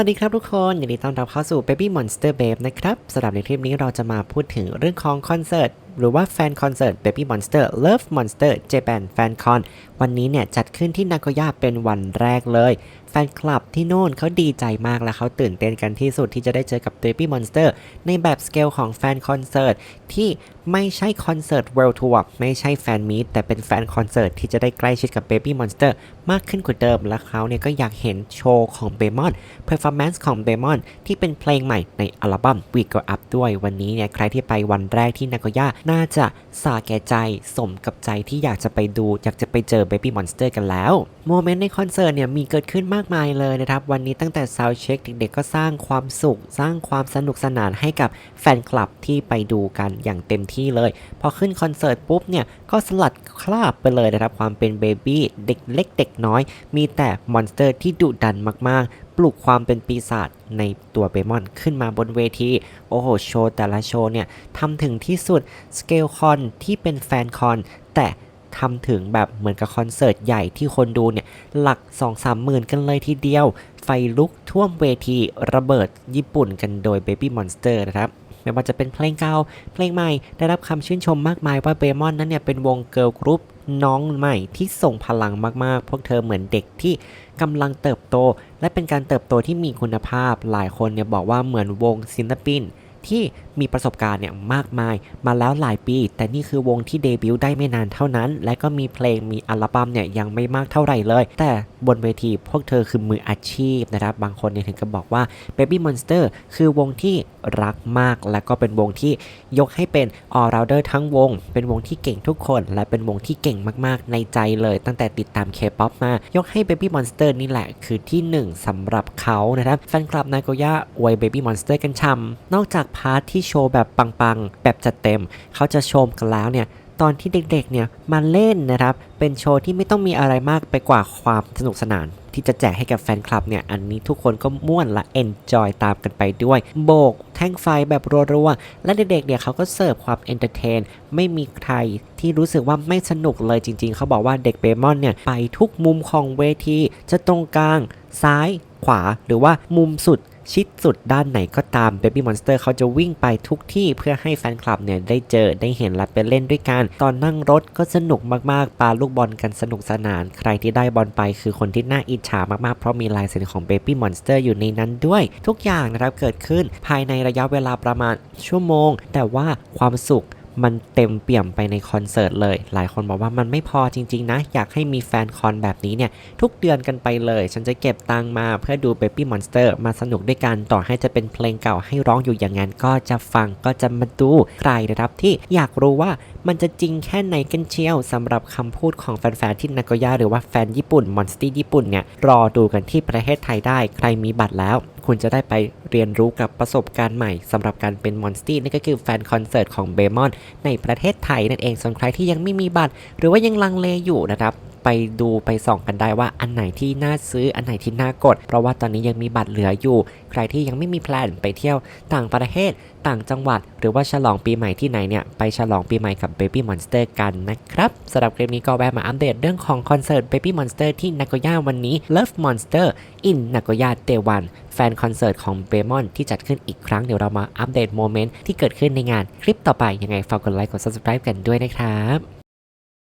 วัสดีครับทุกคนยินดีต้อนรับเข้าสู่ Baby Monster Babe นะครับสำหรับในคลิปนี้เราจะมาพูดถึงเรื่องของคอนเสิร์ต หรือว่าแฟนคอนเสิร์ต Baby Monster Love Monster Japan Fan Con วันนี้เนี่ยจัดขึ้นที่นากย่าเป็นวันแรกเลย แฟนคลับที่โน่นเขาดีใจมากและเขาตื่นเต้นกันที่สุดที่จะได้เจอกับ Baby Monster ในแบบสเกลของแฟนคอนเสิร์ตที่ไม่ใช่คอนเสิร์ต World Tour ไม่ใช่แฟนมีตแต่เป็นแฟนคอนเสิร์ตที่จะได้ใกล้ชิดกับ Baby Monster มากขึ้นกว่าเดิม และเขาเนี่ยก็อยากเห็นโชว์ของเบมอน performance ของเบมอนที่เป็นเพลงใหม่ในอัลบั้ม We Go Up ด้วยวันนี้เนี่ยใครที่ไปวันแรกที่นากย่าน่าจะสาแก่ใจสมกับใจที่อยากจะไปดู อยากจะไปเจอ Baby Monster กันแล้ว โมเมนต์ในคอนเสิร์ตเนี่ยมีเกิดขึ้นมากมายเลยนะครับ วันนี้ตั้งแต่ Sound Check เด็กๆก็สร้างความสุข สร้างความสนุกสนานให้กับแฟนคลับที่ไปดูกันอย่างเต็มที่เลย พอขึ้นคอนเสิร์ตปุ๊บเนี่ยก็สลัดคราบไปเลยนะครับความเป็นเบบี้เด็กเล็กเด็กน้อย มีแต่มอนสเตอร์ที่ดุดันมากๆ ปลุกความเป็นปีศาจในตัวเบมอนขึ้นมาบนเวที โอ้โห โชว์แต่ละโชว์เนี่ยทำถึงที่สุดสเกลคอนที่เป็นแฟนคอน แต่ทำถึงแบบเหมือนกับคอนเสิร์ตใหญ่ที่คนดูเนี่ย หลัก 2-3หมื่นกันเลยทีเดียว ไฟลุกท่วมเวทีระเบิดญี่ปุ่นกันโดย Baby Monster นะครับไม่ว่าจะเป็นเพลงเก่าเพลงใหม่ ได้รับคำชื่นชมมากมายว่าเบมอนนั้นเนี่ยเป็นวงเกิร์ลกรุ๊ป น้องใหม่ที่ส่งพลังมากๆ พวกเธอเหมือนเด็กที่กำลังเติบโต และเป็นการเติบโตที่มีคุณภาพ หลายคนเนี่ยบอกว่าเหมือนวงศิลปินที่ มีประสบการณ์เนี่ยมากมายมาแล้วหลายปี แต่นี่คือวงที่เดบิวต์ได้ไม่นานเท่านั้น และก็มีเพลงมีอัลบั้มเนี่ยยังไม่มากเท่าไหร่เลย แต่บนเวทีพวกเธอคือมืออาชีพนะครับ บางคนเนี่ยถึงกับบอกว่า Baby Monster คือวงที่รักมาก และก็เป็นวงที่ยกให้เป็น all rounder ทั้งวง เป็นวงที่เก่งทุกคน และเป็นวงที่เก่งมากๆ ในใจเลย ตั้งแต่ติดตาม K-POP มายกให้ Baby Monster นี่แหละคือที่หนึ่งสำหรับเขานะครับแฟนคลับนาโกย่าอวย Baby Monster กันช่ำนอกจากพาร์ทที่โชว์แบบปังๆ แบบจัดเต็ม เขาจะโชมกันแล้วเนี่ยตอนที่เด็กๆ เนี่ยมาเล่นนะครับ เป็นโชว์ที่ไม่ต้องมีอะไรมากไปกว่าความสนุกสนาน ที่จะแจกให้กับแฟนคลับเนี่ย อันนี้ทุกคนก็ม่วนและเอนจอยตามกันไปด้วย โบกแท่งไฟแบบรัวๆ และเด็กๆ เนี่ยเขาก็เสิร์ฟความเอนเตอร์เทน ไม่มีใครที่รู้สึกว่าไม่สนุกเลยจริงๆ เขาบอกว่าเด็กเบมอนเนี่ย ไปทุกมุมของเวที จะตรงกลาง ซ้าย ขวา หรือว่ามุมสุด ชิดสุดด้านไหนก็ตาม Baby Monster เขาจะวิ่งไปทุกที่เพื่อให้แฟนคลับเนี่ยได้เจอได้เห็นและไปเล่นด้วยกัน ตอนนั่งรถก็สนุกมากๆปาลูกบอลกันสนุกสนาน ใครที่ได้บอลไปคือคนที่น่าอิจฉามากๆ เพราะมีลายเซ็นของ Baby Monster อยู่ในนั้นด้วย ทุกอย่างนะครับเกิดขึ้นภายในระยะเวลาประมาณชั่วโมง แต่ว่าความสุข มันเต็มเปี่ยมไปในคอนเสิร์ตเลย หลายคนบอกว่ามันไม่พอจริงๆนะ อยากให้มีแฟนคอนแบบนี้เนี่ย ทุกเดือนกันไปเลย ฉันจะเก็บตังมาเพื่อดู Baby Monster มาสนุกด้วยกันต่อให้จะเป็นเพลงเก่าให้ร้องอยู่อย่างนั้น ก็จะฟังก็จะมาดูใครนะครับที่อยากรู้ว่ามันจะจริงแค่ไหนกันเชียวสำหรับคำพูดของแฟนๆที่นาโกย่าหรือว่าแฟนญี่ปุ่นมอนสตี้ญี่ปุ่นเนี่ยรอดูกันที่ประเทศไทยได้ใครมีบัตรแล้ว คุณจะได้ไปเรียนรู้กับประสบการณ์ใหม่สำหรับการเป็นมอนสตี้นั่นก็คือแฟนคอนเสิร์ตของเบมอนในประเทศไทยนั่นเองส่วนใครที่ยังไม่มีบัตร หรือว่ายังลังเลอยู่นะครับ ไปดูไปส่องกันได้ว่าอันไหนที่น่าซื้ออันไหนที่น่ากด เพราะว่าตอนนี้ยังมีบัตรเหลืออยู่ ใครที่ยังไม่มีแพลนไปเที่ยวต่างประเทศต่างจังหวัด หรือว่าฉลองปีใหม่ที่ไหนเนี่ย ไปฉลองปีใหม่กับ Baby Monster กันนะครับสำหรับคลิปนี้ก็แวะมาอัปเดตเรื่องของคอนเสิร์ต Baby Monster ที่นาโกย่าวันนี้ Love Monster in Nagoya Day 1แฟนคอนเสิร์ตของเบมอนที่จัดขึ้นอีกครั้งเดี๋ยวเรามาอัปเดตโมเมนต์ที่เกิดขึ้นในงานคลิปต่อไปยังไงฝากกดไลค์กด subscribe กันด้วยนะครับ